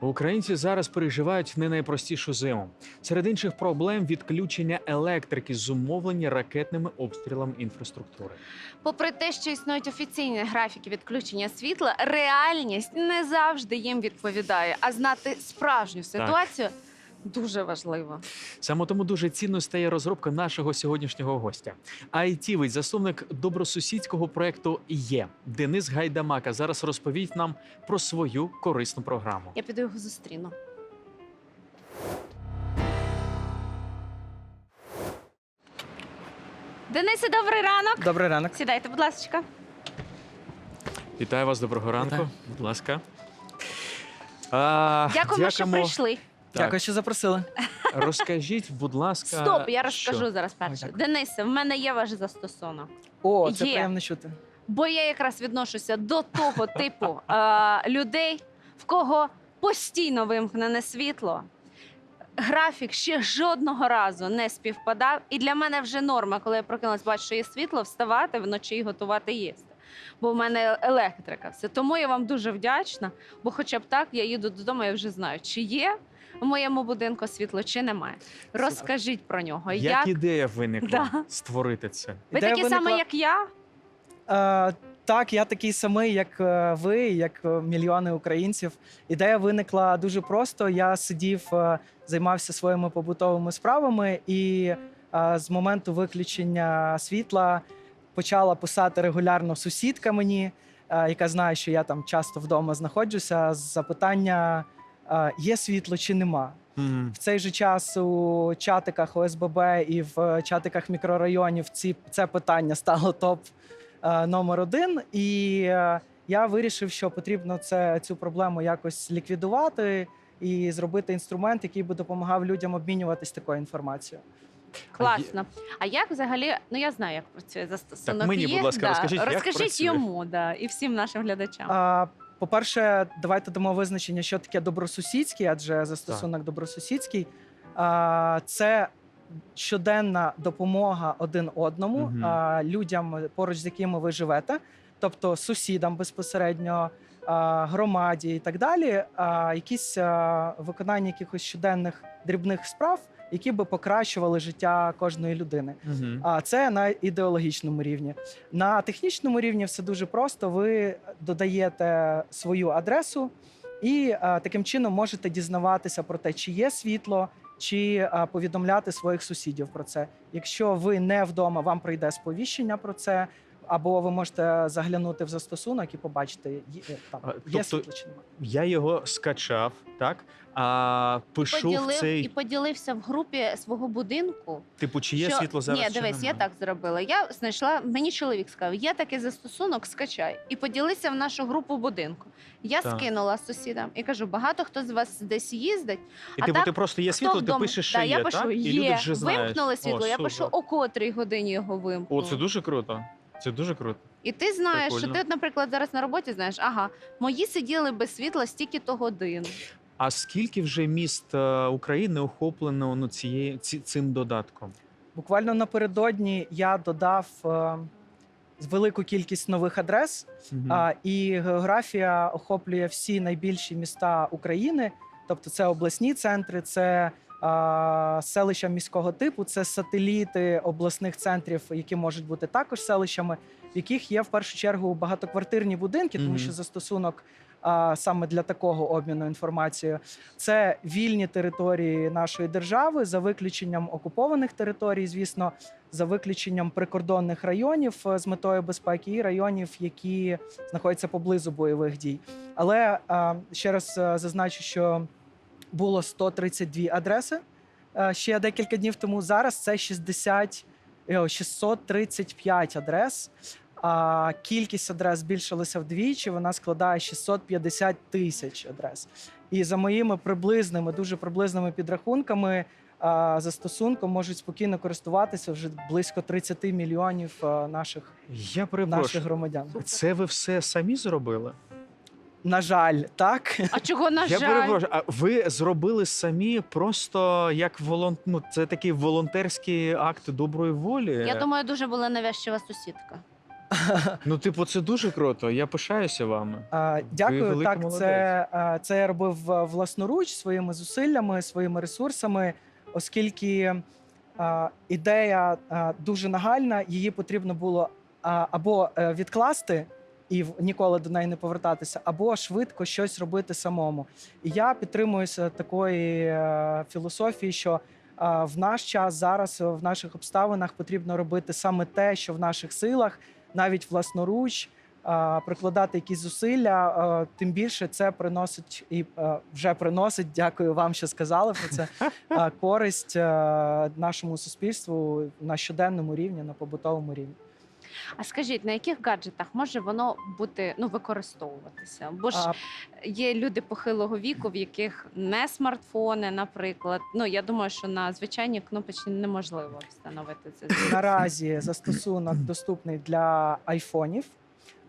Українці зараз переживають не найпростішу зиму. Серед інших проблем відключення електрики зумовлені ракетними обстрілами інфраструктури. Попри те, що існують офіційні графіки відключення світла, реальність не завжди їм відповідає. А знати справжню ситуацію дуже важливо. Саме тому дуже цінною стає розробка нашого сьогоднішнього гостя. Айтівець, засновник добросусідського проекту є Денис Гайдамака. Зараз розповість нам про свою корисну програму. Я піду його зустріну. Денисе, добрий ранок. Добрий ранок. Сідайте, будь ласка. Вітаю вас, доброго ранку. Вітаю. Будь ласка. А, Дякуємо, що прийшли. Так, Дякую, що запросили. Розкажіть, будь ласка. Стоп, я що? розкажу зараз перше. дякую. Денисе, в мене є ваш застосунок. О, це Є. приємно чути. Бо я якраз відношуся до того типу е, людей, в кого постійно вимкнене світло. Графік ще жодного разу не співпадав. І для мене вже норма, коли я прокинулась, бачу, що є світло, вставати вночі і готувати їсти. Бо в мене електрика. Все. Тому я вам дуже вдячна, бо хоча б так я їду додому, я вже знаю, чи є в моєму будинку світло, чи немає. Розкажіть про нього. Як, Як, ідея виникла Да. створити це? Ви Ідея такі самі, як я? Е, так, я такий самий, як е, ви, як е, мільйони українців. Ідея виникла дуже просто. Я сидів, е, займався своїми побутовими справами, і з моменту виключення світла почала писати регулярно сусідка мені, е, яка знає, що я там часто вдома знаходжуся. з Запитання: е, є світло чи нема? В цей же час у чатиках ОСББ і в чатиках мікрорайонів ці це питання стало топ е, номер один. І я вирішив, що потрібно це цю проблему якось ліквідувати і зробити інструмент, який би допомагав людям обмінюватись такою інформацією. Класно. А як взагалі, ну я знаю, як працює застосунок. Так, мені, є, будь ласка, да. розкажіть, як розкажіть працює? йому, да, і всім нашим глядачам. А, По-перше, давайте дамо визначення, що таке добросусідський, адже застосунок добросусідський. А, Це щоденна допомога один одному Мгм. а, людям, поруч з якими ви живете, тобто сусідам безпосередньо, а, громаді і так далі. А, Якісь а, виконання якихось щоденних дрібних справ, які би покращували життя кожної людини. мгм. А це на ідеологічному рівні. На технічному рівні все дуже просто. Ви додаєте свою адресу і а, таким чином можете дізнаватися про те, чи є світло, чи а, повідомляти своїх сусідів про це. Якщо ви не вдома, вам прийде сповіщення про це. Або ви можете заглянути в застосунок і побачити, є, там, А, є тобто світло чи немає. Я його скачав, так? А пишу в цей, і поділився в групі свого будинку. типу, чи є що... світло зараз? Ні, чи дивись, я нема? так зробила. Я знайшла, мені чоловік сказав, є такий застосунок, скачай. І поділися в нашу групу будинку. Я Так. скинула сусідам і кажу, багато хто з вас десь їздить. І а типу, так, ти просто є Хто світло, ти вдома? пишеш, що да, є, я пишу, так? І є. люди вже знають. Вимкнули світло, О, я пишу, супер. о котрій годині його вимкнули. О, це дуже круто. Це дуже круто. І ти знаєш, що ти, от, наприклад, зараз на роботі знаєш, ага, мої сиділи без світла стільки-то годин. А скільки вже міст е, України охоплено ну, цієї, ці, цим додатком? Буквально напередодні я додав е, велику кількість нових адрес. Мгм. А, і географія охоплює всі найбільші міста України, тобто це обласні центри, це селища міського типу, це сателіти обласних центрів, які можуть бути також селищами, в яких є в першу чергу багатоквартирні будинки, тому що застосунок. А саме для такого обміну інформацією це вільні території нашої держави за виключенням окупованих територій, звісно, за виключенням прикордонних районів е, з метою безпеки і районів, які знаходяться поблизу бойових дій. Але ще раз е, зазначу, що було 132 адреси е, ще декілька днів тому. Зараз це 60, е, 635 адрес. А кількість адрес збільшилася вдвічі. Вона складає 650 тисяч адрес. І за моїми приблизними, дуже приблизними підрахунками, застосунком можуть спокійно користуватися вже близько 30 мільйонів наших, Я наших громадян. Це ви все самі зробили? На жаль, так. А чого на Я жаль? перепрошую, а ви зробили самі просто як волон... ну, це такий волонтерський акт доброї волі. Я думаю, дуже була навязчива сусідка. Ну, типу, це дуже круто. Я пишаюся вами. А, Дякую. великий Так, молодець. це, а, це я робив власноруч своїми зусиллями, своїми ресурсами, оскільки а, ідея а, дуже нагальна, її потрібно було а, або е, відкласти і ніколи до неї не повертатися, або швидко щось робити самому. І я підтримуюся такої е, філософії, що в наш час зараз, е, в наших обставинах, потрібно робити саме те, що в наших силах, навіть власноруч прикладати якісь зусилля, тим більше це приносить і вже приносить. Дякую вам, що сказали про це. Користь нашому суспільству на щоденному рівні, на побутовому рівні. А скажіть, на яких гаджетах може воно бути ну використовуватися? Бо ж є люди похилого віку, в яких не смартфони, наприклад. Ну я думаю, що на звичайній кнопочці неможливо встановити це. Наразі застосунок доступний для айфонів.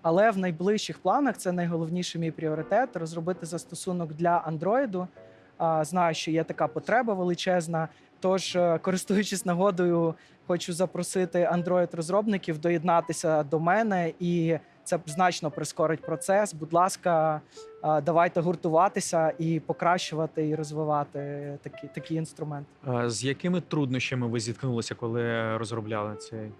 Але в найближчих планах це найголовніший мій пріоритет розробити застосунок для Андроїду. Знаю, що є така потреба величезна. Тож, е, користуючись нагодою, хочу запросити Android-розробників доєднатися до мене, і це значно прискорить процес. Будь ласка, давайте гуртуватися і покращувати і розвивати такі, такі інструменти. А з якими труднощами ви зіткнулися, коли розробляли цей?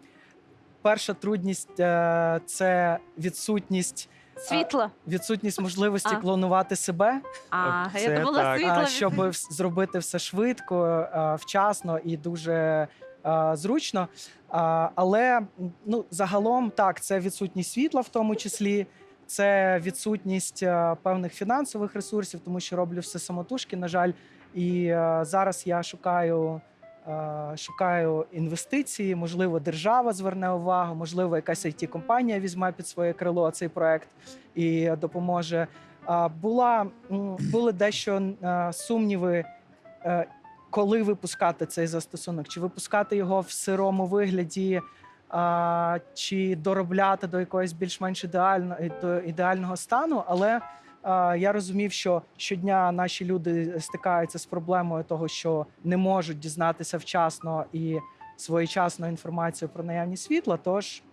Перша трудність е, це відсутність Світло. відсутність можливості А. клонувати себе, А, це я думала, так. світло. а, від- щоб вс- зробити все швидко, вчасно і дуже зручно. А, Але м, ну, загалом так, це відсутність світла, в тому числі. Це відсутність певних фінансових ресурсів, тому що роблю все самотужки, на жаль. І зараз я шукаю, шукаю інвестиції. Можливо, держава зверне увагу, можливо, якась it компанія візьме під своє крило цей проект і допоможе. А, Була були дещо е, сумніви, е, коли випускати цей застосунок, чи випускати його в сирому вигляді, чи доробляти до якогось більш-менш ідеально, ідеального стану. Але я розумів, що щодня наші люди стикаються з проблемою того, що не можуть дізнатися вчасно і своєчасно інформацію про наявність світла. Тож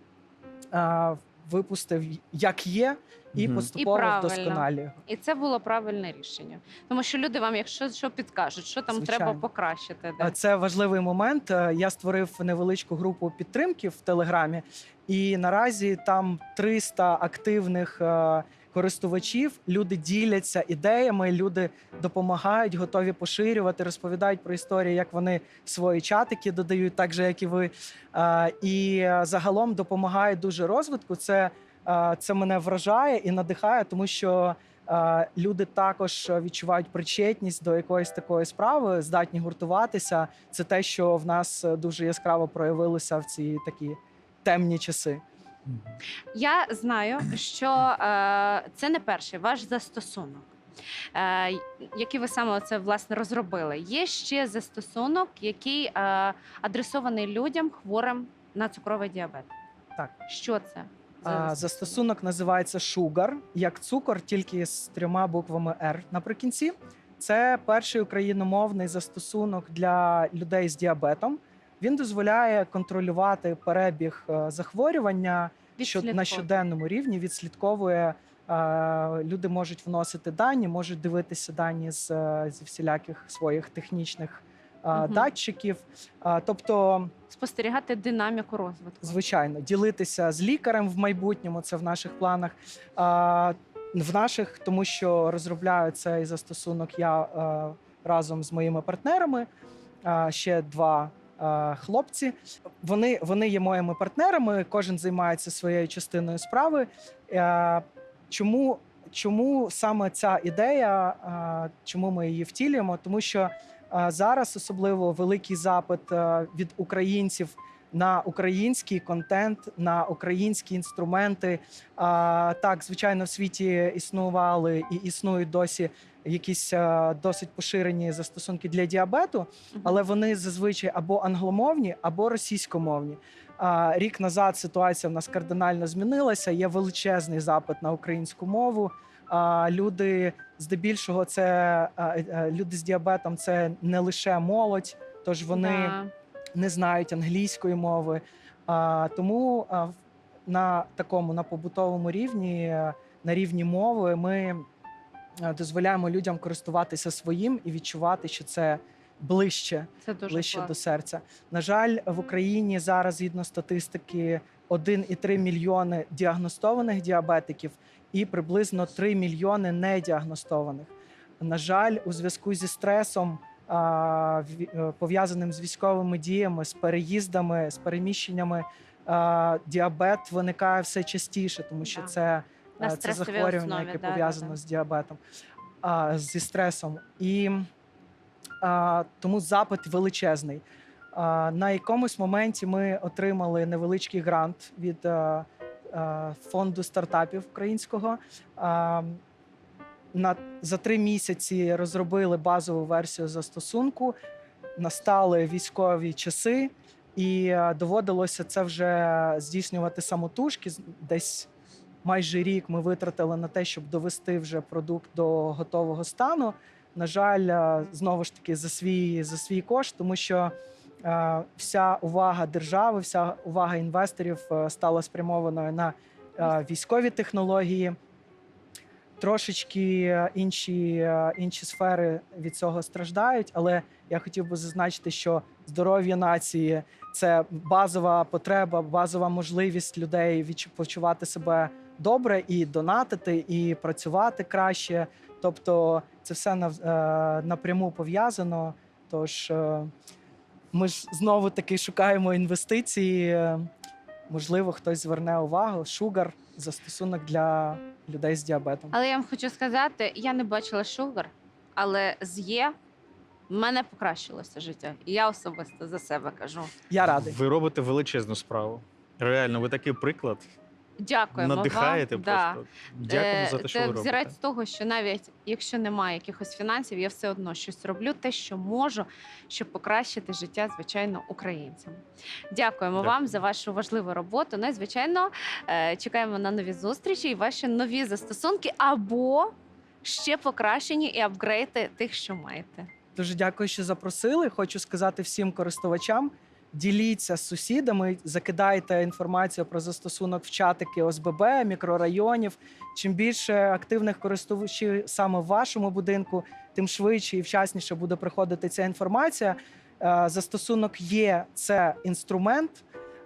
випустив як є, і Мгм. поступово І правильно. І це було правильне рішення, тому що люди вам, якщо що підкажуть, що там Звичайно. треба покращити. Да? Це важливий момент. Е, Я створив невеличку групу підтримки в Телеграмі, і наразі там 300 активних е, користувачів. Люди діляться ідеями, люди допомагають, готові поширювати, розповідають про історії, як вони свої чатики додають, так же як і ви. І е, загалом допомагають дуже розвитку. Це, е, це мене вражає і надихає, тому що. Е, Люди також відчувають причетність до якоїсь такої справи, здатні гуртуватися. Це те, що в нас дуже яскраво проявилося в ці такі темні часи. Я знаю, що е, це не перший ваш застосунок. Е, який ви саме це власне розробили. Є ще застосунок, який е, адресований людям хворим на цукровий діабет. Так. Що це? за А, Застосунок називається Sugar, як цукор, тільки з трьома буквами R наприкінці. Це перший україномовний застосунок для людей з діабетом. Він дозволяє контролювати перебіг е, захворювання що на щоденному рівні відслідковує. е, Люди можуть вносити дані, можуть дивитися дані з, е, зі всіляких своїх технічних Мгм. датчиків. Тобто, спостерігати динаміку розвитку. звичайно, ділитися з лікарем в майбутньому. Це в наших планах. В наших, тому що розробляю цей застосунок я разом з моїми партнерами. Ще два хлопці. Вони, вони є моїми партнерами. Кожен займається своєю частиною справи. Е, Чому, чому саме ця ідея? е, Чому ми її втілюємо? Тому що е, зараз особливо великий запит е, від українців на український контент, на українські інструменти. А, так, звичайно, в світі існували і існують досі якісь а, досить поширені застосунки для діабету, але вони зазвичай або англомовні, або російськомовні. А, рік назад ситуація в нас кардинально змінилася. Є величезний запит на українську мову. А, люди здебільшого, це а, е, люди з діабетом, це не лише молодь, тож вони Да. Не знають англійської мови. А, тому на такому на побутовому рівні, на рівні мови, ми дозволяємо людям користуватися своїм і відчувати, що це ближче Це дуже ближче до серця. На жаль, в Україні зараз, згідно статистики, 1,3 мільйони діагностованих діабетиків і приблизно 3 мільйони недіагностованих. На жаль, у зв'язку зі стресом, пов'язаним з військовими діями, з переїздами, з переміщеннями, діабет виникає все частіше, тому що це, е, це захворювання, основі, яке да, да, пов'язано да. з діабетом, а, зі стресом. І а, тому запит величезний. А, на якомусь моменті ми отримали невеличкий грант від а, а, фонду стартапів українського. А, на, за три місяці розробили базову версію застосунку. Настали військові часи, і е, доводилося це вже здійснювати самотужки. Десь майже рік ми витратили на те, щоб довести вже продукт до готового стану. На жаль, е, знову ж таки за свій за свій кошт, тому що е, вся увага держави, вся увага інвесторів стала спрямованою на військові технології. Трошечки е, інші, е, інші сфери від цього страждають, але я хотів би зазначити, що здоров'я нації це базова потреба, базова можливість людей почувати себе добре і донатити, і працювати краще. Тобто це все е, напряму пов'язано. Тож ми ж знову таки шукаємо інвестиції. Можливо, хтось зверне увагу. Шугар застосунок для людей з діабетом. Але я вам хочу сказати, я не бачила шугар, але з є в мене покращилося життя. І я особисто за себе кажу. Я радий. Ви робите величезну справу. Реально, ви такий приклад. Дякуємо Надихаєте вам. Да. просто. Дякуємо за те, що Це ви робите. взірець того, що навіть якщо немає якихось фінансів, я все одно щось роблю, те, що можу, щоб покращити життя, звичайно, українцям. Дякуємо Дякую. вам за вашу важливу роботу. Ну і звичайно, е, чекаємо на нові зустрічі і ваші нові застосунки або ще покращені і апгрейди тих, що маєте. Дуже дякую, що запросили. Хочу сказати всім користувачам. Діліться з сусідами, закидайте інформацію про застосунок в чатики ОСББ, мікрорайонів. Чим більше активних користувачів саме в вашому будинку, тим швидше і вчасніше буде приходити ця інформація. Е, Застосунок є це інструмент.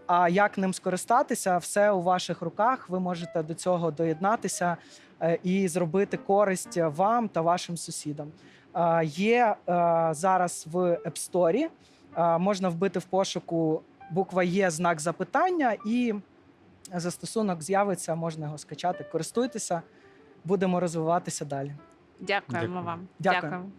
А як ним скористатися, все у ваших руках. Ви можете до цього доєднатися е, і зробити користь вам та вашим сусідам. Е, Є зараз в App Store. Е, Можна вбити в пошуку буква Є знак запитання, і застосунок з'явиться, можна його скачати. Користуйтеся, будемо розвиватися далі. Дякуємо Дякую. вам. Дякую. Дякуємо.